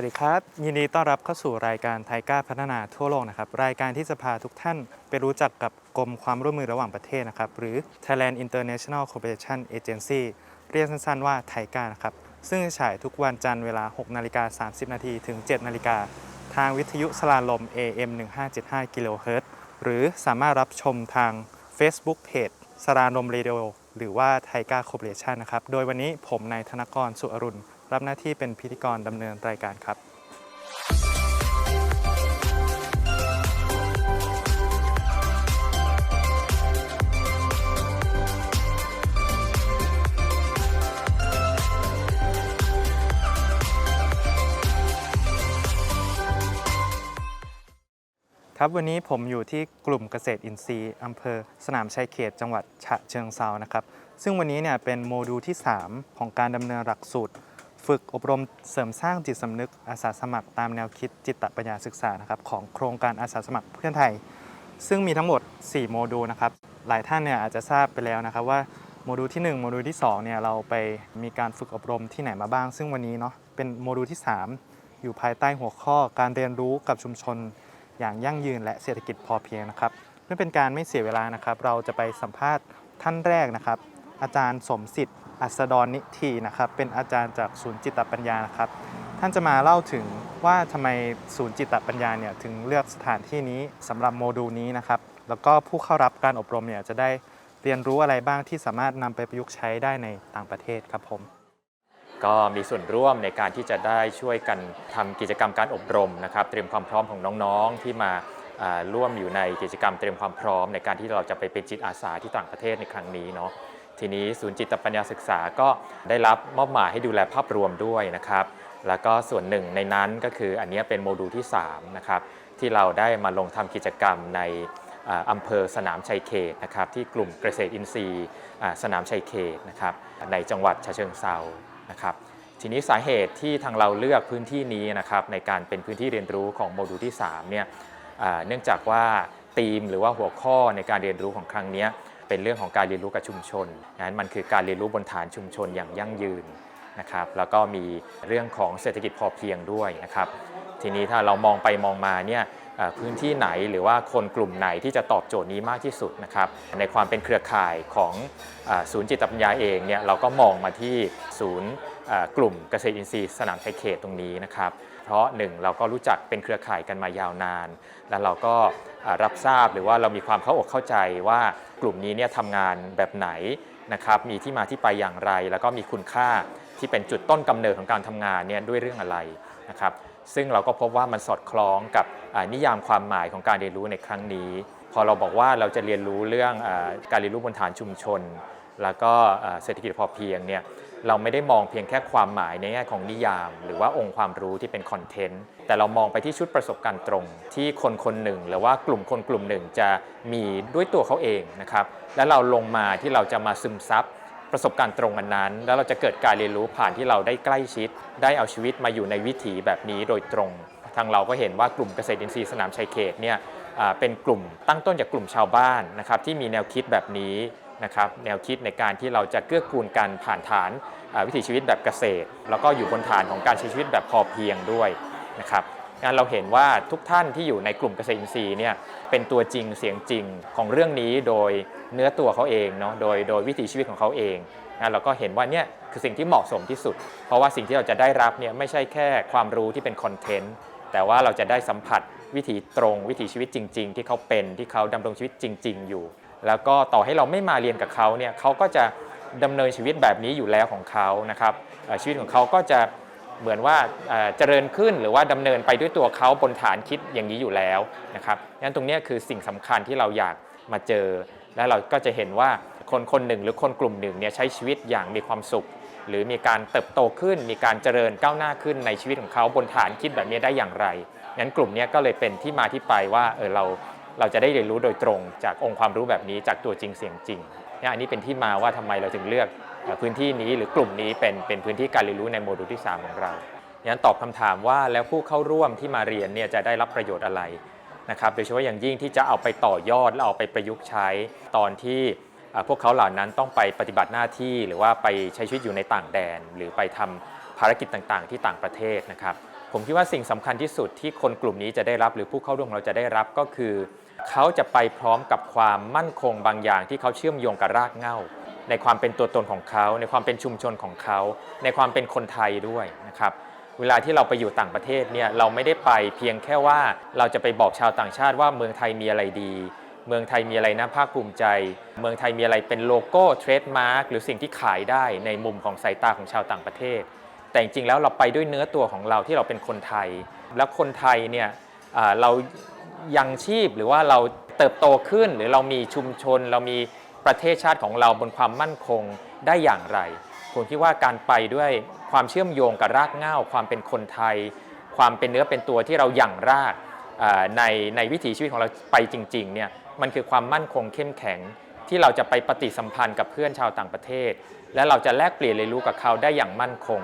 วัสดีครับ ยินดีต้อนรับเข้าสู่รายการไทยก้าพัฒนาทั่วโลกนะครับ รายการที่จะพาทุกท่านไปรู้จักกับกรมความร่วมมือระหว่างประเทศนะครับ หรือ Thailand International Cooperation Agency เรียกสั้นๆว่าไทยก้านะครับ ซึ่งฉายทุกวันจันทร์เวลา 6 นาฬิกา 30 นาทีถึง 7 นาฬิกา ทางวิทยุสลาลม AM 1575กิโลเฮิรตซ์หรือสามารถรับชมทาง Facebook Page สรานมเรดิโอหรือว่าไทก้าคอร์ปอเรชันนะครับ โดยวันนี้ผมนายธนกรสุอรุณ รับหน้าที่เป็นพิธีกรดำเนินรายการครับครับวันนี้ผมอยู่ที่กลุ่มเกษตรอินทรีย์อำเภอสนามชัยเขตจังหวัดฉะเชิงเซานะครับ ซึ่งวันนี้เนี่ยเป็นโมดูลที่ 3 ของการดำเนินหลักสูตร ฝึกอบรมเสริมสร้างจิตสำนึกอาสาสมัครตามแนวคิดจิตปัญญาศึกษานะครับของโครงการอาสาสมัครเพื่อนไทย ซึ่งมีทั้งหมด 4 โมดูลนะครับ หลายท่านเนี่ยอาจจะทราบไปแล้วนะครับว่าโมดูลที่ 1 โมดูลที่2เนี่ยเราไปมีการฝึกอบรมที่ไหนมาบ้าง ซึ่งวันนี้เนาะเป็นโมดูลที่ 3 อยู่ภายใต้หัวข้อการเรียนรู้กับชุมชน อย่างยั่งยืนและเศรษฐกิจพอเพียงนะครับเพื่อเป็นการไม่เสียเวลานะครับ เราจะไปสัมภาษณ์ท่านแรกนะครับ อาจารย์สมสิทธิ์ อัสดรนิธีนะครับ เป็นอาจารย์จากศูนย์จิตปัญญานะครับ ท่านจะมาเล่าถึงว่าทำไมศูนย์จิตปัญญาเนี่ยถึงเลือกสถานที่นี้สำหรับโมดูลนี้นะครับ แล้วก็ผู้เข้ารับการอบรมเนี่ยจะได้เรียนรู้อะไรบ้างที่สามารถนำไปประยุกต์ใช้ได้ในต่างประเทศครับผมก็มีส่วนร่วมในการที่จะได้ช่วยกันทำกิจกรรมการอบรมนะครับ เตรียมความพร้อมของน้องๆที่มาร่วมอยู่ในกิจกรรมเตรียมความพร้อมในการที่เราจะไปเป็นจิตอาสาที่ต่างประเทศในครั้งนี้เนาะ ทีนี้ศูนย์จิตปัญญาศึกษาก็ได้รับมอบหมายให้ดูแลภาพรวมด้วยนะครับ แล้วก็ส่วนหนึ่งในนั้นก็คืออันนี้เป็นโมดูลที่3นะครับที่เราได้มาลงทำกิจกรรมในอำเภอสนามชัยเขตนะครับที่กลุ่มเกษตรอินทรีย์สนามชัยเขตนะครับในจังหวัดฉะเชิงเซานะครับทีนี้สาเหตุที่ทางเราเลือกพื้นที่นี้นะครับในการเป็นพื้นที่เรียนรู้ของโมดูลที่3เนี่ยเนื่องจากว่าธีมหรือว่าหัวข้อในการเรียนรู้ของครั้งนี้ เป็นเรื่องของการเรียนรู้กับชุมชนนั้นมันคือการเรียนรู้บนฐานชุมชนอย่างยั่งยืนนะครับ แล้วก็มีเรื่องของเศรษฐกิจพอเพียงด้วยนะครับ ทีนี้ถ้าเรามองไปมองมาเนี่ยพื้นที่ไหนหรือว่าคนกลุ่มไหนที่จะตอบโจทย์นี้มากที่สุดนะครับ ในความเป็นเครือข่ายของศูนย์จิตปัญญาเองเนี่ยเราก็มองมาที่ศูนย์กลุ่มเกษตรอินทรีย์สนามไทยเขตตรงนี้นะครับ ราะหนึ่งเราก็รู้จักเป็นเครือข่ายกันมายาวนาน แล้วเราก็รับทราบหรือว่าเรามีความเข้าอกเข้าใจว่ากลุ่มนี้เนี่ยทำงานแบบไหนนะครับมีที่มาที่ไปอย่างไร แล้วก็มีคุณค่าที่เป็นจุดต้นกำเนิดของการทำงานเนี่ยด้วยเรื่องอะไรนะครับซึ่งเราก็พบว่ามันสอดคล้องกับนิยามความหมายของการเรียนรู้ในครั้งนี้ พอเราบอกว่าเราจะเรียนรู้เรื่องอการเรียนรู้บนฐานชุมชน แล้วก็เศรษฐกิจพอเพียงเนี่ย เราไม่ได้มองเพียงแค่ความหมายในแง่ของนิยาม หรือว่าองค์ความรู้ที่เป็นคอนเทนต์แต่เรามองไปที่ชุดประสบการณ์ตรง ที่คนคนหนึ่ง หรือว่ากลุ่มคนกลุ่มหนึ่งจะมีด้วยตัวเขาเองนะครับและเราลงมาที่เราจะมาซึมซับประสบการณ์ตรงอันนั้น แล้วเราจะเกิดการเรียนรู้ผ่านที่เราได้ใกล้ชิด ได้เอาชีวิตมาอยู่ในวิถีแบบนี้โดยตรง ทางเราก็เห็นว่ากลุ่มเกษตรอินทรีย์สนามชัยเขตเนี่ยเป็นกลุ่มตั้งต้นจากกลุ่มชาวบ้านนะครับที่มีแนวคิดแบบนี้ นะครับแนวคิดในการที่เราจะเกื้อกูลกันผ่านฐานวิถีชีวิตแบบเกษตร แล้วก็อยู่บนฐานของการใช้ชีวิตแบบพอเพียงด้วยนะครับงานเราเห็นว่าทุกท่านที่อยู่ในกลุ่มเกษตรอินทรีย์เนี่ยเป็นตัวจริงเสียงจริงของเรื่องนี้โดยเนื้อตัวเขาเองเนาะโดยโดยวิถีชีวิตของเขาเองงานเราก็เห็นว่าเนี่ยคือสิ่งที่เหมาะสมที่สุด เพราะว่าสิ่งที่เราจะได้รับเนี่ยไม่ใช่แค่ความรู้ที่เป็นคอนเทนต์แต่ว่าเราจะได้สัมผัสวิถีตรงวิถีชีวิตจริง ๆ ที่เขาเป็นที่เขาดำรงชีวิตจริง ๆ อยู่ แล้วก็ต่อให้เราไม่มาเรียนกับเขาเนี่ยเขาก็จะดำเนินชีวิตแบบนี้อยู่แล้วของเขานะครับชีวิตของเขาก็จะเหมือนว่าเจริญขึ้นหรือว่าดำเนินไปด้วยตัวเขาบนฐานคิดอย่างนี้อยู่แล้วนะครับงั้นตรงนี้คือสิ่งสำคัญที่เราอยากมาเจอ และเราก็จะเห็นว่าคนคนหนึ่งหรือคนกลุ่มหนึ่งเนี่ยใช้ชีวิตอย่างมีความสุข หรือมีการเติบโตขึ้น มีการเจริญก้าวหน้าขึ้นในชีวิตของเขาบนฐานคิดแบบนี้ได้อย่างไรงั้นกลุ่มเนี้ก็เลยเป็นที่มาที่ไปว่าเออเรา เราจะได้เรียนรู้โดยตรงจากองค์ความรู้แบบนี้จากตัวจริงเสียงจริงเนี่ยอันนี้เป็นที่มาว่าทำไมเราถึงเลือกพื้นที่นี้หรือกลุ่มนี้เป็นเป็นพื้นที่การเรียนรู้ในโมดูลที่ 3 ของเรางั้นตอบคำถามว่าแล้วผู้เข้าร่วมที่มาเรียนเนี่ยจะได้รับประโยชน์อะไรนะครับโดยเฉพาะอย่างยิ่งที่จะเอาไปต่อยอดและเอาไปประยุกต์ใช้ตอนที่พวกเขาเหล่านั้นต้องไปปฏิบัติหน้าที่หรือว่าไปใช้ชีวิตอยู่ในต่างแดน หรือไปทำภารกิจต่างๆ ที่ต่างประเทศนะครับผมคิดว่าสิ่งสำคัญที่สุดที่คนกลุ่มนี้จะได้รับหรือผู้เข้าร่วมเราจะได้รับก็คือ เขาจะไปพร้อมกับความมั่นคงบางอย่างที่เขาเชื่อมโยงกับรากเหง้า ในความเป็นตัวตนของเขา ในความเป็นชุมชนของเขา ในความเป็นคนไทยด้วยนะครับเวลาที่เราไปอยู่ต่างประเทศเนี่ยเราไม่ได้ไปเพียงแค่ว่าเราจะไปบอกชาวต่างชาติว่าเมืองไทยมีอะไรดี เมืองไทยมีอะไรน่าภาคภูมิใจ เมืองไทยมีอะไรเป็นโลโก้เทรดมาร์กหรือสิ่งที่ขายได้ในมุมของสายตาของชาวต่างประเทศ แต่จริงๆแล้วเราไปด้วยเนื้อตัวของเราที่เราเป็นคนไทย แล้วคนไทยเนี่ยเรา ยังชีพหรือว่าเราเติบโตขึ้น หรือเรามีชุมชน เรามีประเทศชาติของเราบนความมั่นคงได้อย่างไร ผมคิดว่าการไปด้วยความเชื่อมโยงกับรากเหง้าความเป็นคนไทย ความเป็นเนื้อเป็นตัวที่เราหยั่งรากในในวิถีชีวิตของเราไปจริงๆเนี่ยมันคือความมั่นคงเข้มแข็งที่เราจะไปปฏิสัมพันธ์กับเพื่อนชาวต่างประเทศ และเราจะแลกเปลี่ยนเรียนรู้กับเขาได้อย่างมั่นคง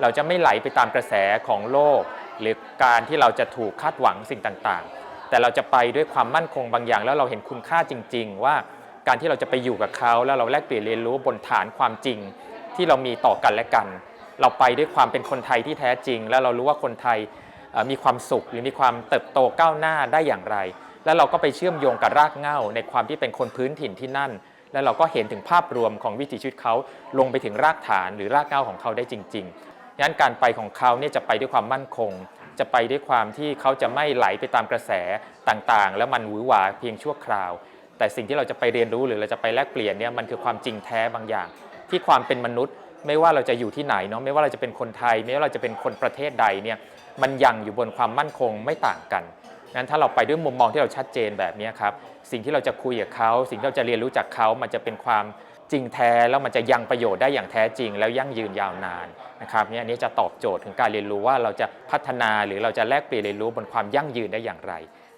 เราจะไม่ไหลไปตามกระแสของโลก หรือการที่เราจะถูกคาดหวังสิ่งต่างๆ แต่เราจะไปด้วยความมั่นคงบางอย่าง แล้วเราเห็นคุณค่าจริง ๆ ว่าการที่เราจะไปอยู่กับเขาแล้วเราแลกเปลี่ยนเรียนรู้บนฐานความจริง ที่เรามีต่อกันและกัน เราไปด้วยความเป็นคนไทยที่แท้จริง แล้วเรารู้ว่าคนไทยมีความสุขหรือมีความเติบโตก้าวหน้าได้อย่างไร แล้วเราก็ไปเชื่อมโยงกับรากเหง้าในความที่เป็นคนพื้นถิ่นที่นั่น แล้วเราก็เห็นถึงภาพรวมของวิถีชีวิตเขาลงไปถึงรากฐานหรือรากเหง้าของเขาได้จริงๆงั้นการไปของเขาเนี่ยจะไปด้วยความมั่นคง จะไปด้วยความที่เขาจะไม่ไหลไปตามกระแสต่างๆ แล้วมันหวือหวาเพียงชั่วคราว แต่สิ่งที่เราจะไปเรียนรู้หรือเราจะไปแลกเปลี่ยนเนี่ยมันคือความจริงแท้บางอย่าง ที่ความเป็นมนุษย์ ไม่ว่าเราจะอยู่ที่ไหนเนาะไม่ว่าเราจะเป็นคนไทย ไม่ว่าเราจะเป็นคนประเทศใดเนี่ยมันยังอยู่บนความมั่นคงไม่ต่างกันงั้นถ้าเราไปด้วยมุมมองที่เราชัดเจนแบบนี้ครับสิ่งที่เราจะคุยกับเขาสิ่งที่เราจะเรียนรู้จากเขามันจะเป็นความ จริงแท้แล้วมันจะยังประโยชน์ได้อย่างแท้จริง แล้วยั่งยืนยาวนานนะครับเนี่ยอันนี้จะตอบโจทย์ถึงการเรียนรู้ว่าเราจะพัฒนาหรือเราจะแลกเปลี่ยนเรียนรู้บนความยั่งยืนได้อย่างไร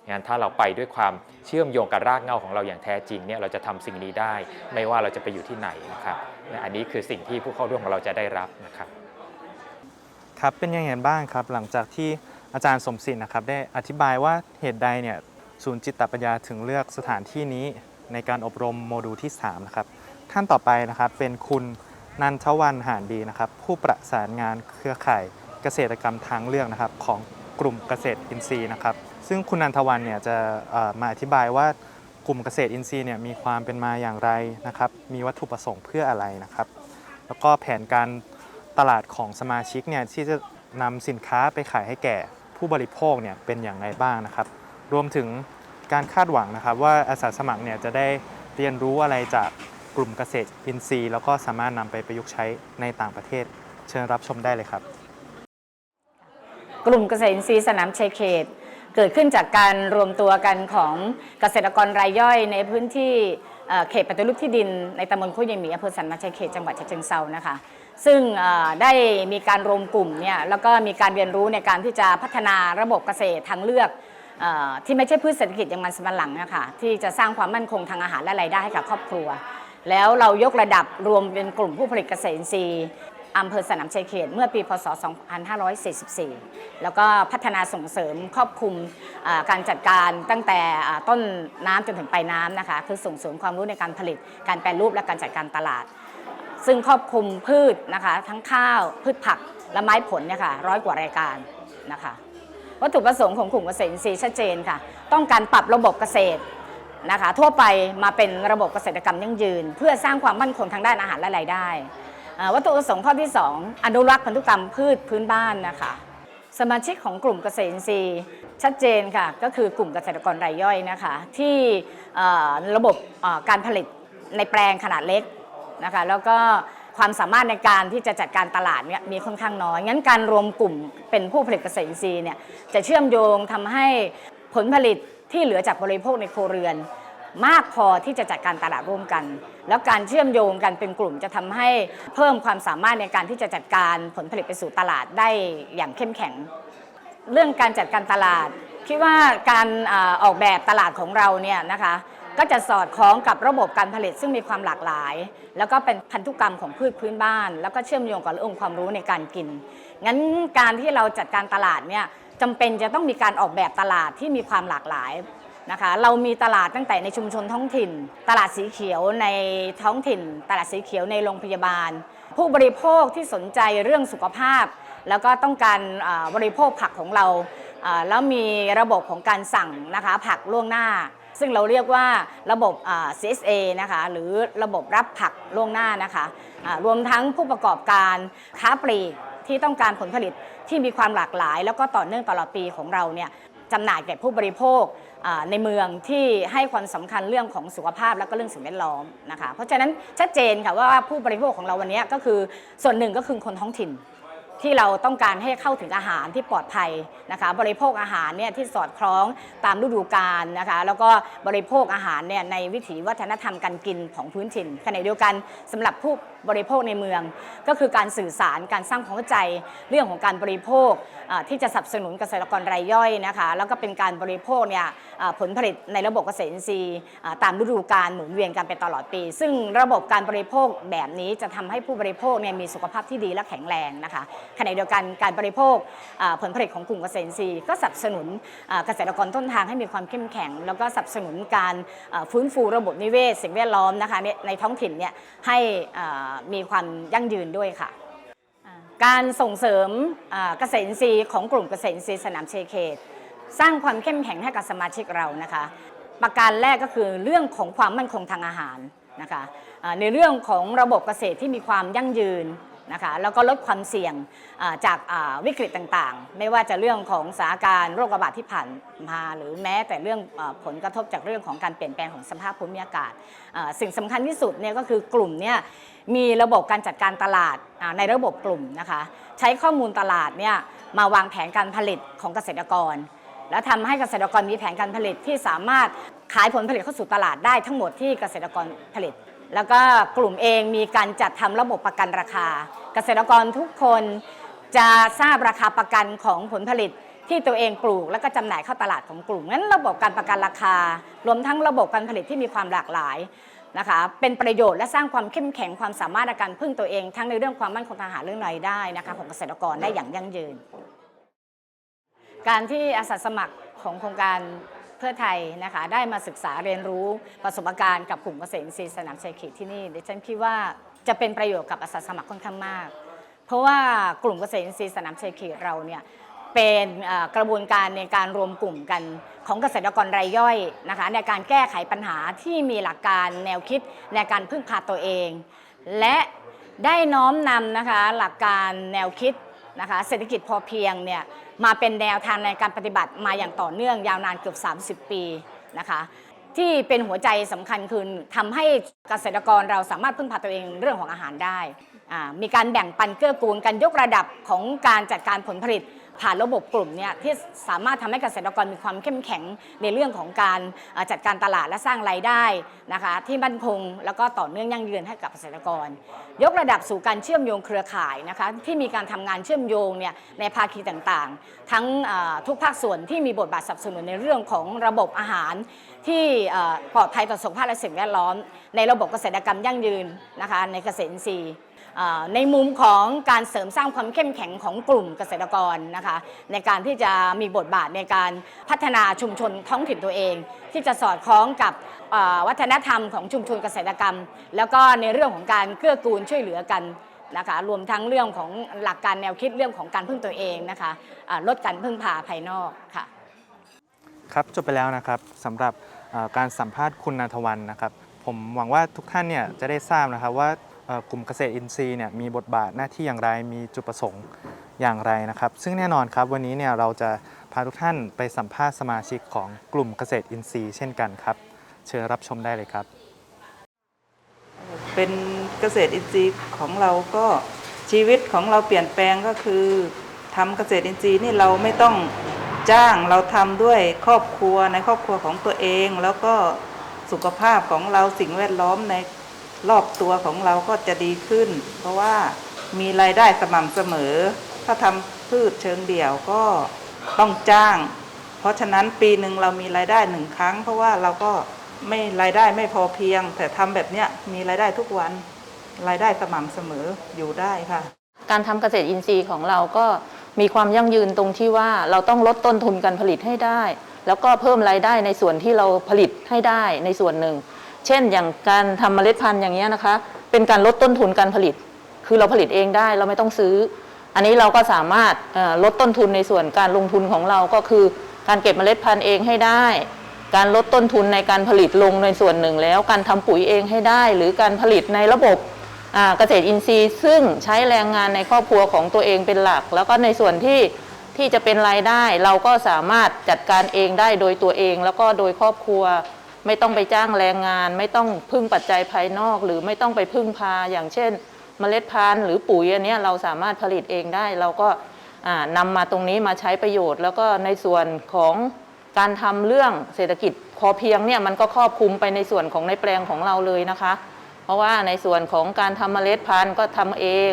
งั้นถ้าเราไปด้วยความเชื่อมโยงกับรากเหง้าของเราอย่างแท้จริงเนี่ยเราจะทำสิ่งนี้ได้ ไม่ว่าเราจะไปอยู่ที่ไหนนะครับอันนี้คือสิ่งที่ผู้เข้าร่วมของเราจะได้รับนะครับครับเป็นยังไงบ้างครับ หลังจากที่อาจารย์สมศิลป์นะครับได้อธิบายว่าเหตุใดเนี่ยศูนย์จิตปัญญาถึงเลือกสถานที่นี้ในการอบรมโมดูลที่3นะครับ ท่านต่อไปนะครับเป็นคุณนันทวันหานดีนะครับ ผู้ประสานงานเครือข่ายเกษตรกรรมทางเลือกนะครับของกลุ่มเกษตรอินทรีย์นะครับ ซึ่งคุณนันทวันเนี่ยจะมาอธิบายว่ากลุ่มเกษตรอินทรีย์เนี่ยมีความเป็นมาอย่างไรนะครับ มีวัตถุประสงค์เพื่ออะไรนะครับ แล้วก็แผนการตลาดของสมาชิกเนี่ยที่จะนำสินค้าไปขายให้แก่ผู้บริโภคเนี่ยเป็นอย่างไรบ้างนะครับ รวมถึงการคาดหวังนะครับว่าอาสาสมัครเนี่ยจะได้เรียนรู้อะไรจาก กลุ่มเกษตรอินทรีย์แล้วก็สามารถนำไปประยุกต์ใช้ในต่างประเทศ เชิญรับชมได้เลยครับ กลุ่มเกษตรอินทรีย์สนามชัยเขต เกิดขึ้นจากการรวมตัวกันของเกษตรกรรายย่อยในพื้นที่เขตปฏิรูปที่ดินในตำบลคุยหมีอำเภอสันมาชัยเขตจังหวัดฉะเชิงเซานะคะ ซึ่งได้มีการรวมกลุ่มเนี่ยแล้วก็มีการเรียนรู้ในการที่จะพัฒนาระบบเกษตรทางเลือกที่ไม่ใช่พืชเศรษฐกิจอย่างมันสำปะหลังนะคะที่จะสร้างความมั่นคงทางอาหารและรายได้ให้กับครอบครัว แล้วเรายกระดับรวมเป็นกลุ่มผู้ผลิตเกษตรอินทรีย์อำเภอสนามชัยเขต เมื่อปีพศ 2544 แล้วก็พัฒนาส่งเสริมครอบคลุมการจัดการตั้งแต่ต้นน้ำจนถึงปลายน้ำนะคะ คือส่งเสริมความรู้ในการผลิต การแปรรูปและการจัดการตลาด ซึ่งครอบคลุมพืชนะคะ ทั้งข้าวพืชผักและไม้ผลเนี่ยค่ะร้อยกว่ารายการนะคะ วัตถุประสงค์ของกลุ่มเกษตรอินทรีย์ชัดเจนค่ะ ต้องการปรับระบบเกษตร นะคะทั่วไปมาเป็นระบบเกษตรกรรมยั่งยืน เพื่อสร้างความมั่นคงทางด้านอาหารและรายได้วัตถุประสงค์ข้อที่ 2 อนุรักษ์พันธุกรรมพืชพื้นบ้านนะคะสมาชิกของกลุ่มเกษตรอินทรีย์ชัดเจนค่ะก็คือกลุ่มเกษตรกรรายย่อยนะคะที่ระบบการผลิตในแปลงขนาดเล็กนะคะแล้วก็ความสามารถในการที่จะจัดการตลาดเนี่ยมีค่อนข้างน้อย งั้นการรวมกลุ่มเป็นผู้ผลิตเกษตรอินทรีย์เนี่ยจะเชื่อมโยงทำให้ผลผลิต ที่เหลือจากบริโภคในครัวเรือน มากพอที่จะจัดการตลาดร่วมกัน แล้วการเชื่อมโยงกันเป็นกลุ่มจะทำให้เพิ่มความสามารถในการที่จะจัดการผลผลิตไปสู่ตลาดได้อย่างเข้มแข็ง เรื่องการจัดการตลาดคิดว่าการอออกแบบตลาดของเราเนี่ยนะคะก็จะสอดคล้องกับระบบการผลิตซึ่งมีความหลากหลาย แล้วก็เป็นพันธุกรรมของพืชพื้นบ้าน แล้วก็เชื่อมโยงกับองค์ความรู้ในการกิน งั้นการที่เราจัดการตลาดเนี่ย จำเป็นจะต้องมีการออกแบบตลาดที่มีความหลากหลายนะคะ เรามีตลาดตั้งแต่ในชุมชนท้องถิ่น ตลาดสีเขียวในท้องถิ่น ตลาดสีเขียวในโรงพยาบาล ผู้บริโภคที่สนใจเรื่องสุขภาพ แล้วก็ต้องการบริโภคผักของเราแล้วมีระบบของการสั่งนะคะผักล่วงหน้า ซึ่งเราเรียกว่าระบบ CSA นะคะหรือระบบรับผักล่วงหน้านะคะรวมทั้งผู้ประกอบการค้าปลีก ที่ต้องการผลผลิตที่มีความหลากหลาย แล้วก็ต่อเนื่องตลอดปีของเราเนี่ยจำหน่ายแก่ผู้บริโภคในเมืองที่ให้ความสำคัญเรื่องของสุขภาพและก็เรื่องสิ่งแวดล้อมนะคะเพราะฉะนั้นชัดเจนค่ะว่าผู้บริโภคของเราวันนี้ก็คือส่วนหนึ่งก็คือคนท้องถิ่น ที่เราต้องการให้เข้าถึงอาหารที่ปลอดภัยนะคะ บริโภคอาหารเนี่ยที่สอดคล้องตามฤดูกาลนะคะ แล้วก็บริโภคอาหารเนี่ยในวิถีวัฒนธรรมการกินของพื้นถิ่นขณะเดียวกันสำหรับผู้บริโภคในเมือง ก็คือการสื่อสารการสร้างความเข้าใจเรื่องของการบริโภคที่จะสนับสนุนเกษตรกรรายย่อยนะคะ แล้วก็เป็นการบริโภคเนี่ยผลผลิตในระบบเกษตรอินทรีย์ตามฤดูกาลหมุนเวียนกันไปตลอดปี ซึ่งระบบการบริโภคแบบนี้จะทำให้ผู้บริโภคเนี่ยมีสุขภาพที่ดีและแข็งแรงนะคะขณะเดียวกันการบริโภคผลผลิตของกลุ่มเกษตรอินทรีย์ก็สนับสนุนเกษตรกรต้นทางให้มีความเข้มแข็ง แล้วก็สนับสนุนการฟื้นฟูระบบนิเวศ สิ่งแวดล้อมนะคะในท้องถิ่นเนี่ยให้มีความยั่งยืนด้วยค่ะการส่งเสริมเกษตรอินทรีย์ของกลุ่มเกษตรอินทรีย์สนามเชเขต สร้างความเข้มแข็งให้กับสมาชิกเรานะคะ ประการแรกก็คือเรื่องของความมั่นคงทางอาหารนะคะในเรื่องของระบบเกษตรที่มีความยั่งยืน นะคะแล้วก็ลดความเสี่ยงจากวิกฤตต่างๆ ไม่ว่าจะเรื่องของสถานการณ์โรคระบาดที่ผ่านมา หรือแม้แต่เรื่องผลกระทบจากเรื่องของการเปลี่ยนแปลงของสภาพภูมิอากาศ สิ่งสำคัญที่สุดเนี่ยก็คือกลุ่มเนี่ยมีระบบการจัดการตลาดในระบบกลุ่มนะคะใช้ข้อมูลตลาดเนี่ยมาวางแผนการผลิตของเกษตรกร แล้วทำให้เกษตรกรมีแผนการผลิตที่สามารถขายผลผลิตเข้าสู่ตลาดได้ทั้งหมดที่เกษตรกรผลิต แล้วก็กลุ่มเองมีการจัดทำระบบประกันราคา เกษตรกรทุกคนจะทราบราคาประกันของผลผลิตที่ตัวเองปลูกแล้วก็จำหน่ายเข้าตลาดของกลุ่ม งั้นระบบการประกันราคา รวมทั้งระบบการผลิตที่มีความหลากหลายนะคะ เป็นประโยชน์และสร้างความเข้มแข็งความสามารถในการพึ่งตัวเอง ทั้งในเรื่องความมั่นคงทางอาหารเรื่องรายได้นะคะของเกษตรกรได้อย่างยั่งยืน การที่อาสาสมัครของโครงการ พื่อไทยนะคะได้มาศึกษาเรียนรู้ประสบการณ์กับกลุ่มเกษตรอินทรีย์สนามชัยเขตที่นี่ดิฉันคิดว่าจะเป็นประโยชน์กับอาสาสมัครค่อนข้างมาก เพราะว่ากลุ่มเกษตรอินทรีย์สนามชัยเขตเราเนี่ยเป็นกระบวนการในการรวมกลุ่มกันของเกษตรกรรายย่อยนะคะในการแก้ไขปัญหาที่มีหลักการแนวคิดในการพึ่งพาตัวเอง และได้น้อมนำนะคะหลักการแนวคิด นะคะเศรษฐกิจพอเพียงเนี่ยมาเป็นแนวทางในการปฏิบัติมาอย่างต่อเนื่องยาวนานเกือบ 30 ปีนะคะที่เป็นหัวใจสำคัญคือทำให้เกษตรกรเราสามารถพึ่งพาตัวเองเรื่องของอาหารได้ มีการแบ่งปันเกื้อกูลกันยกระดับของการจัดการผลผลิต ผ่านระบบกลุ่มเนี่ยที่สามารถทำให้เกษตรกรมีความเข้มแข็งในเรื่องของการจัดการตลาดและสร้างรายได้นะคะที่มั่นคงแล้วก็ต่อเนื่องยั่งยืนให้กับเกษตรกร ยกระดับสู่การเชื่อมโยงเครือข่ายนะคะที่มีการทำงานเชื่อมโยงเนี่ยในภาคีต่างๆ ทั้งทุกภาคส่วนที่มีบทบาทสนับสนุนในเรื่องของระบบอาหาร ที่ปลอดภัยต่อสุขภาพและสิ่งแวดล้อม ในระบบเกษตรกรรมยั่งยืนนะคะในเกษตรอินทรีย์ ในมุมของการเสริมสร้างความเข้มแข็งของกลุ่มเกษตรกรนะคะในการที่จะมีบทบาทในการพัฒนาชุมชนท้องถิ่นตัวเอง ที่จะสอดคล้องกับวัฒนธรรมของชุมชนเกษตรกรรม แล้วก็ในเรื่องของการเกื้อกูลช่วยเหลือกันนะคะรวมทั้งเรื่องของหลักการแนวคิดเรื่องของการพึ่งตัวเองนะคะลดการพึ่งพาภายนอกค่ะครับจบไปแล้วนะครับสำหรับการสัมภาษณ์คุณนันทวันนะครับ ผมหวังว่าทุกท่านเนี่ยจะได้ทราบนะครับว่า กลุ่มเกษตรอินทรีย์เนี่ยมีบทบาทหน้าที่อย่างไรมีจุดประสงค์อย่างไรนะครับ ซึ่งแน่นอนครับวันนี้เนี่ยเราจะพาทุกท่านไปสัมภาษณ์สมาชิกของกลุ่มเกษตรอินทรีย์เช่นกันครับ เชิญรับชมได้เลยครับ เป็นเกษตรอินทรีย์ของเราก็ชีวิตของเราเปลี่ยนแปลงก็คือทำเกษตรอินทรีย์นี่เราไม่ต้องจ้างเราทำด้วยครอบครัวในครอบครัวของตัวเอง แล้วก็สุขภาพของเราสิ่งแวดล้อมใน รอบตัวของเราก็จะดีขึ้น เพราะว่ามีรายได้สม่ำเสมอ ถ้าทำพืชเชิงเดี่ยวก็ต้องจ้าง เพราะฉะนั้นปีหนึ่งเรามีรายได้หนึ่งครั้ง เพราะว่าเราก็ไม่รายได้ไม่พอเพียง แต่ทำแบบเนี้ยมีรายได้ทุกวัน รายได้สม่ำเสมออยู่ได้ค่ะ การทำเกษตรอินทรีย์ของเราก็มีความยั่งยืนตรงที่ว่าเราต้องลดต้นทุนการผลิตให้ได้ แล้วก็เพิ่มรายได้ในส่วนที่เราผลิตให้ได้ในส่วนหนึ่ง เช่นอย่างการทำเมล็ดพันธุ์อย่างนี้ยนะคะ เป็นการลดต้นทุนการผลิต คือเราผลิตเองได้เราไม่ต้องซื้อ อันนี้เราก็สามารถลดต้นทุนในส่วนการลงทุนของเราก็คือ การเก็บเมล็ดพันธุ์เองให้ได้ การลดต้นทุนในการผลิตลงในส่วนหนึ่งแล้ว การทำปุ๋ยเองให้ได้ หรือการผลิตในระบบเกษตรอินทรีย์ ซึ่งใช้แรงงานในครอบครัวของตัวเองเป็นหลัก แล้วก็ในส่วนที่ที่จะเป็นรายได้ เราก็สามารถจัดการเองได้โดยตัวเอง แล้วก็โดยครอบครัว ไม่ต้องไปจ้างแรงงาน ไม่ต้องพึ่งปัจจัยภายนอก หรือไม่ต้องไปพึ่งพาอย่างเช่น เมล็ดพันธุ์หรือปุ๋ยอันนี้เราสามารถผลิตเองได้ เราก็อ่านำมาตรงนี้มาใช้ประโยชน์ แล้วก็ในส่วนของการทำเรื่องเศรษฐกิจพอเพียงเนี่ยมันก็ครอบคลุมไปในส่วนของในแปลงของเราเลยนะคะ เพราะว่าในส่วนของการทำเมล็ดพันธุ์ก็ทำเอง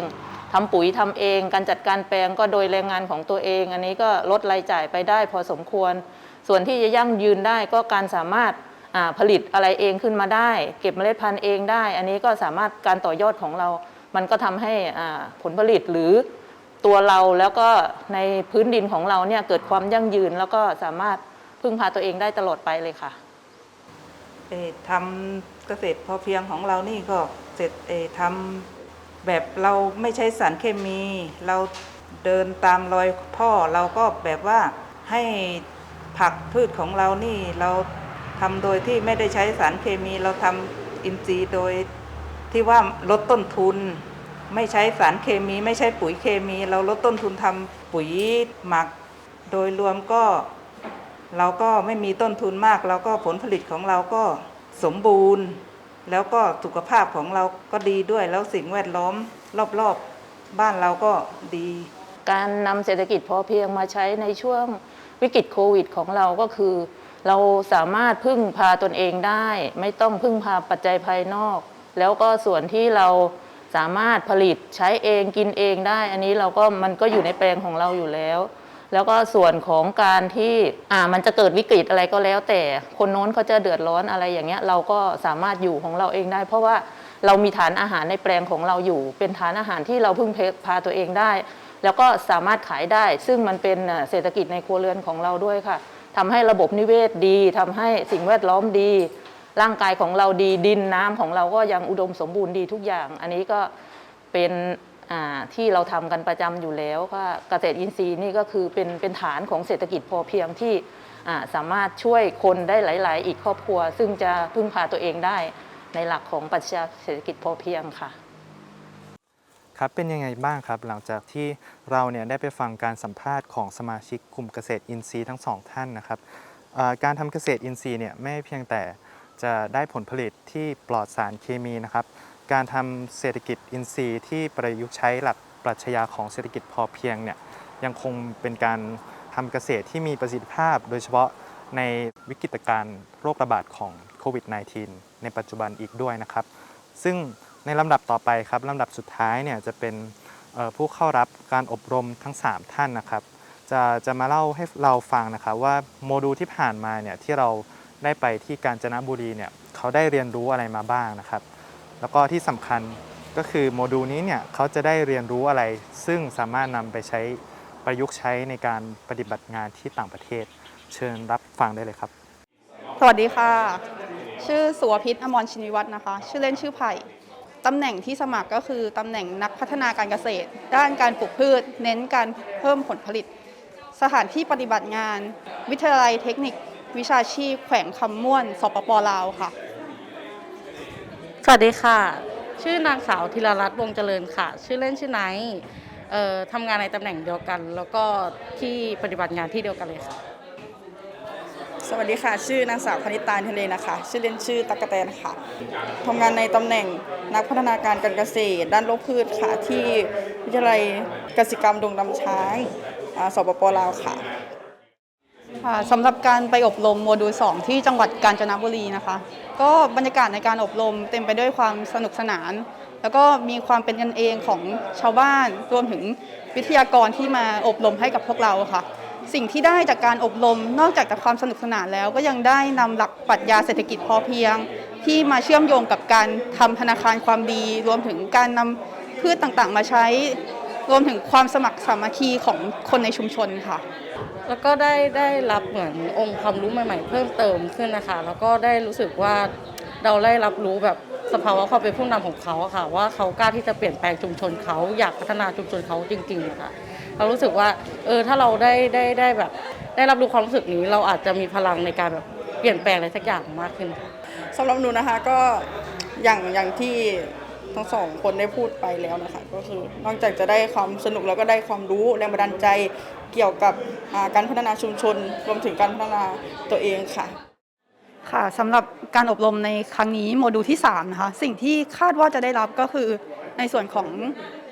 ทำปุ๋ยทำเอง การจัดการแปลงก็โดยแรงงานของตัวเอง อันนี้ก็ลดรายจ่ายไปได้พอสมควร ส่วนที่จะยั่งยืนได้ก็การสามารถ ผลิตอะไรเองขึ้นมาได้ เก็บเมล็ดพันธุ์เองได้ อันนี้ก็สามารถการต่อยอดของเรา มันก็ทำให้ผลผลิตหรือตัวเราแล้วก็ในพื้นดินของเราเนี่ยเกิดความยั่งยืน แล้วก็สามารถพึ่งพาตัวเองได้ตลอดไปเลยค่ะทำเกษตรพอเพียงของเรานี่ก็เสร็จทำแบบเราไม่ใช้สารเคมี เราเดินตามรอยพ่อเราก็แบบว่าให้ผักพืชของเรานี่เรา ทำโดยที่ไม่ได้ใช้สารเคมีเราทำอินทรีย์โดยที่ว่าลดต้นทุน ไม่ใช้สารเคมี ไม่ใช้ปุ๋ยเคมี เราลดต้นทุนทำปุ๋ยหมัก โดยรวมก็ เราก็ไม่มีต้นทุนมากเราก็ผลผลิตของเราก็สมบูรณ์ แล้วก็สุขภาพของเราก็ดีด้วยแล้วสิ่งแวดล้อมรอบๆ บ้านเราก็ดี การนำเศรษฐกิจพอเพียงมาใช้ในช่วงวิกฤตโควิดของเราก็คือ เราสามารถพึ่งพาตนเองได้ ไม่ต้องพึ่งพาปัจจัยภายนอก แล้วก็ส่วนที่เราสามารถผลิตใช้เองกินเองได้ อันนี้เราก็มันก็อยู่ในแปลงของเราอยู่แล้ว แล้วก็ส่วนของการที่อ่ามันจะเกิดวิกฤตอะไรก็แล้ว แต่คนโน้นเขาจะเดือดร้อนอะไรอย่างเงี้ย เราก็สามารถอยู่ของเราเองได้ เพราะว่าเรามีฐานอาหารในแปลงของเราอยู่ เป็นฐานอาหารที่เราพึ่งพาตัวเองได้ แล้วก็สามารถขายได้ ซึ่งมันเป็นเอ่อเศรษฐกิจในครัวเรือนของเราด้วยค่ะ ทำให้ระบบนิเวศดีทำให้สิ่งแวดล้อมดี ร่างกายของเราดีดินน้ำของเราก็ยังอุดมสมบูรณ์ดีทุกอย่าง อันนี้ก็เป็นที่เราทำกันประจำอยู่แล้วว่าเกษตรอินทรีย์นี่ก็คือเป็นเป็นฐานของเศรษฐกิจพอเพียงที่สามารถช่วยคนได้หลาย ๆ อีกครอบครัว ซึ่งจะพึ่งพาตัวเองได้ในหลักของปรัชญาเศรษฐกิจพอเพียงค่ะ ครับเป็นยังไงบ้างครับ หลังจากที่เราเนี่ยได้ไปฟังการสัมภาษณ์ของสมาชิกกลุ่มเกษตรอินทรีย์ทั้งสองท่านนะครับการทำเกษตรอินทรีย์เนี่ยไม่เพียงแต่จะได้ผลผลิตที่ปลอดสารเคมีนะครับ การทำเศรษฐกิจอินทรีย์ที่ประยุกต์ใช้หลักปรัชญาของเศรษฐกิจพอเพียงเนี่ยยังคงเป็นการทำเกษตรที่มีประสิทธิภาพ โดยเฉพาะในวิกฤตการณ์โรคระบาดของโควิด -19 ในปัจจุบันอีกด้วยนะครับ ซึ่ง ในลำดับต่อไปครับลำดับสุดท้ายเนี่ยจะเป็นผู้เข้ารับการอบรมทั้ง 3 ท่านนะครับ จะจะมาเล่าให้เราฟังนะครับว่าโมดูลที่ผ่านมาเนี่ยที่เราได้ไปที่กาญจนบุรีเนี่ยเขาได้เรียนรู้อะไรมาบ้างนะครับ แล้วก็ที่สำคัญก็คือโมดูลนี้เนี่ยเขาจะได้เรียนรู้อะไร ซึ่งสามารถนำไปใช้ประยุกต์ใช้ในการปฏิบัติงานที่ต่างประเทศ เชิญรับฟังได้เลยครับ สวัสดีค่ะ ชื่อสุวพิษอมรชินิวัฒน์นะคะ ชื่อเล่นชื่อไผ่ ตำแหน่งที่สมัครก็คือตำแหน่งนักพัฒนาการเกษตร ด้านการปลูกพืช เน้นการเพิ่มผลผลิต สถานที่ปฏิบัติงาน วิทยาลัยเทคนิค วิชาชีพ แขวงคำม่วน สปปลาวค่ะ สวัสดีค่ะ ชื่อนางสาวธีรรัตน์วงเจริญค่ะ ชื่อเล่นชื่อไนท์เอ่อทำงานในตำแหน่งเดียวกัน แล้วก็ที่ปฏิบัติงานที่เดียวกันเลยค่ะ สวัสดีค่ะ ชื่อนางสาวคณิตาทะเลนะคะ ชื่อเล่นชื่อตั๊กะแตนค่ะทำงานในตำแหน่งนักพัฒนาการการเกษตร ด้านโรคพืชค่ะที่วิทยาลัยเกษตรกรรมดงดำช้างอ่าสปปลาวค่ะค่ะสำหรับการไปอบรมโมดูล 2 ที่จังหวัดกาญจนบุรีนะคะ ก็บรรยากาศในการอบรมเต็มไปด้วยความสนุกสนาน แล้วก็มีความเป็นกันเองของชาวบ้านรวมถึงวิทยากรที่มาอบรมให้กับพวกเราค่ะ สิ่งที่ได้จากการอบรมนอกจากจากความสนุกสนานแล้ว ก็ยังได้นำหลักปรัชญาเศรษฐกิจพอเพียง ที่มาเชื่อมโยงกับการทำธนาคารความดี รวมถึงการนำพืชต่างๆ มาใช้ รวมถึงความสมัครสามัคคีของคนในชุมชนค่ะ แล้วก็ได้ได้รับเหมือนองค์ความรู้ใหม่ ๆ เพิ่มเติมขึ้นนะคะ แล้วก็ได้รู้สึกว่าเราได้รับรู้แบบสภาวะความเป็นผู้นำของเขาค่ะ ว่าเขากล้าที่จะเปลี่ยนแปลงชุมชนเขาอยากพัฒนาชุมชนเขาจริงๆค่ะ เรารู้สึกว่าเออถ้าเราได้ได้ได้แบบ ได้รับรู้ความรู้สึกนี้ เราอาจจะมีพลังในการแบบเปลี่ยนแปลงอะไรสักอย่างมากขึ้นค่ะสำหรับหนูนะคะก็อย่างอย่างที่ทั้งสองคนได้พูดไปแล้วนะคะก็คือนอกจากจะได้ความสนุกแล้วก็ได้ความรู้แรงบันดาลใจเกี่ยวกับอ่าการพัฒนาชุมชน รวมถึงการพัฒนาตัวเองค่ะ ค่ะสำหรับการอบรมในครั้งนี้โมดูลที่3นะคะสิ่งที่คาดว่าจะได้รับก็คือในส่วนของ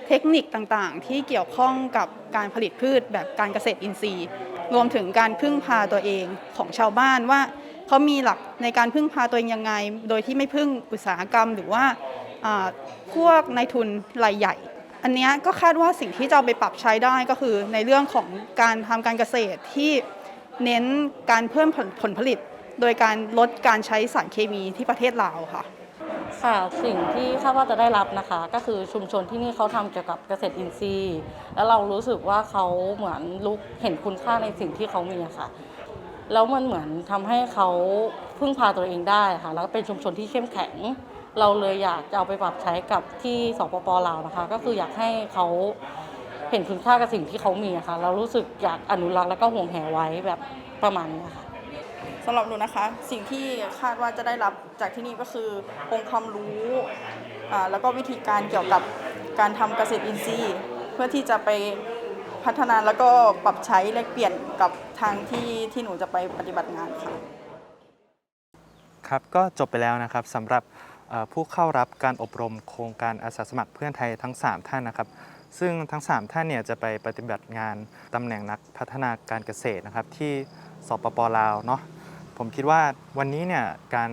เทคนิคต่างๆ ที่เกี่ยวข้องกับการผลิตพืชแบบการเกษตรอินทรีย์ รวมถึงการพึ่งพาตัวเองของชาวบ้านว่าเขามีหลักในการพึ่งพาตัวเองยังไง โดยที่ไม่พึ่งอุตสาหกรรม หรือว่าพวกนายทุนรายใหญ่ อันนี้ก็คาดว่าสิ่งที่จะเอาไปปรับใช้ได้ก็คือในเรื่องของการทำการเกษตรที่เน้นการเพิ่มผลผลผลิต โดยการลดการใช้สารเคมีที่ประเทศลาวค่ะ ค่ะสิ่งที่คาดว่าจะได้รับนะคะ ก็คือชุมชนที่นี่เขาทำเกี่ยวกับเกษตรอินทรีย์ แล้วเรารู้สึกว่าเขาเหมือนลุกเห็นคุณค่าในสิ่งที่เขามีค่ะ แล้วมันเหมือนทำให้เขาพึ่งพาตัวเองได้ค่ะ แล้วก็เป็นชุมชนที่เข้มแข็ง เราเลยอยากจะเอาไปปรับใช้กับที่สปปลาวนะคะ ก็คืออยากให้เขาเห็นคุณค่ากับสิ่งที่เขามีค่ะ เรารู้สึกอยากอนุรักษ์แล้วก็ห่วงแหไว้แบบประมาณนี้ค่ะ สำหรับหนูนะคะ สิ่งที่คาดว่าจะได้รับจากที่นี่ก็คือองค์ความรู้แล้วก็วิธีการเกี่ยวกับการทำเกษตรอินทรีย์ เพื่อที่จะไปพัฒนาแล้วก็ปรับใช้แลกเปลี่ยนกับทางที่ที่หนูจะไปปฏิบัติงานค่ะครับก็จบไปแล้วนะครับสำหรับผู้เข้ารับการอบรมโครงการอาสาสมัครเพื่อนไทยทั้ง 3 ท่านนะครับ ซึ่งทั้ง 3 ท่านเนี่ยจะไปปฏิบัติงานตำแหน่งนักพัฒนาการเกษตรนะครับที่สปปลาวเนาะ ผมคิดว่าวันนี้เนี่ยการ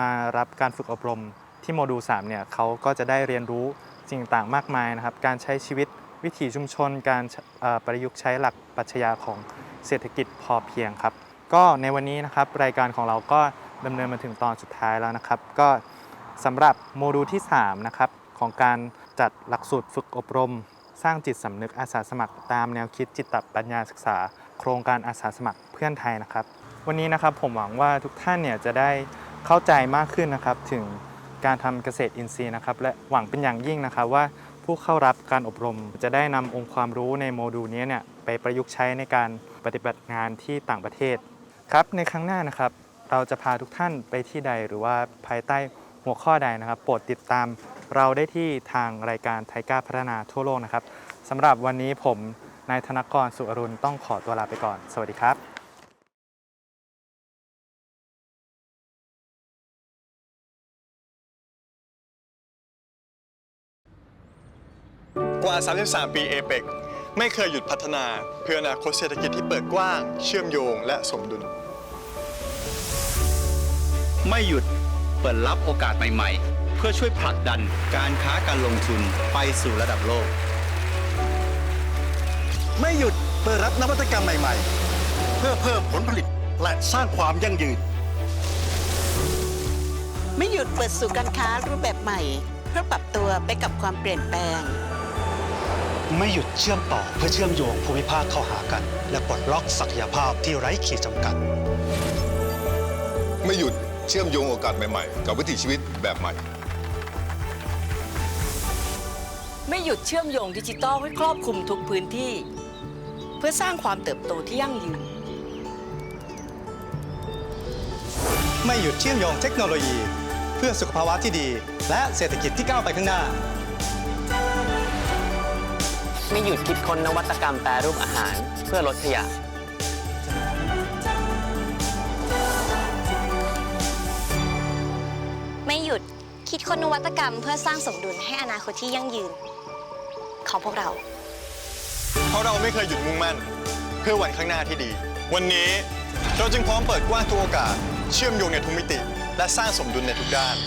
มารับการฝึกอบรมที่โมดูล3เนี่ยเขาก็จะได้เรียนรู้สิ่งต่างๆมากมายนะครับ การใช้ชีวิตวิถีชุมชน การประยุกต์ใช้หลักปรัชญาของเศรษฐกิจพอเพียงครับ ก็ในวันนี้นะครับรายการของเราก็ดำเนินมาถึงตอนสุดท้ายแล้วนะครับ ก็สำหรับโมดูลที่3นะครับของการจัดหลักสูตรฝึกอบรม สร้างจิตสำนึกอาสาสมัคร ตามแนวคิดจิตตปัญญาศึกษา โครงการอาสาสมัครเพื่อนไทยนะครับ วันนี้นะครับผมหวังว่าทุกท่านเนี่ยจะได้เข้าใจมากขึ้นนะครับ ถึงการทำเกษตรอินทรีย์นะครับ และหวังเป็นอย่างยิ่งนะครับว่าผู้เข้ารับการอบรม จะได้นำองค์ความรู้ในโมดูลนี้เนี่ยไปประยุกต์ใช้ในการปฏิบัติงานที่ต่างประเทศครับในครั้งหน้านะครับ เราจะพาทุกท่านไปที่ใดหรือว่าภายใต้หัวข้อใดนะครับ โปรดติดตามเราได้ที่ทางรายการไทยก้าพัฒนาทั่วโลกนะครับสำหรับวันนี้ผมนายธนกรสุอรุณต้องขอตัวลาไปก่อน สวัสดีครับ ว่า 33 ปีเอเปกไม่เคยหยุดพัฒนาเพื่ออนาคตเศรษฐกิจที่เปิดกว้าง เชื่อมโยงและสมดุล ไม่หยุดเปิดรับโอกาสใหม่ๆ เพื่อช่วยผลักดันการค้าการลงทุนไปสู่ระดับโลก ไม่หยุดเปิดรับนวัตกรรมใหม่ๆ เพื่อเพิ่มผลผลิตและสร้างความยั่งยืน ไม่หยุดเปิดสู่การค้ารูปแบบใหม่ เพื่อปรับตัวไปกับความเปลี่ยนแปลง ไม่หยุดเชื่อมต่อเพื่อเชื่อมโยงภูมิภาคเข้าหากัน และปลดล็อกศักยภาพที่ไร้ขีดจำกัด ไม่หยุดเชื่อมโยงโอกาสใหม่ๆ กับวิถีชีวิตแบบใหม่ ไม่หยุดเชื่อมโยงดิจิทัลให้ครอบคลุมทุกพื้นที่ เพื่อสร้างความเติบโตที่ยั่งยืน ไม่หยุดเชื่อมโยงเทคโนโลยี เพื่อสุขภาวะที่ดี และเศรษฐกิจที่ก้าวไปข้างหน้า ไม่หยุดคิดค้นนวัตกรรมแปรรูปอาหารเพื่อลดขยะ ไม่หยุดคิดค้นนวัตกรรมเพื่อสร้างสมดุลให้อนาคตที่ยั่งยืน ของพวกเรา เพราะเราไม่เคยหยุดมุ่งมั่น เพื่อวันข้างหน้าที่ดี วันนี้เราจึงพร้อมเปิดกว้างทุกโอกาส เชื่อมโยงในทุกมิติ และสร้างสมดุลในทุกด้าน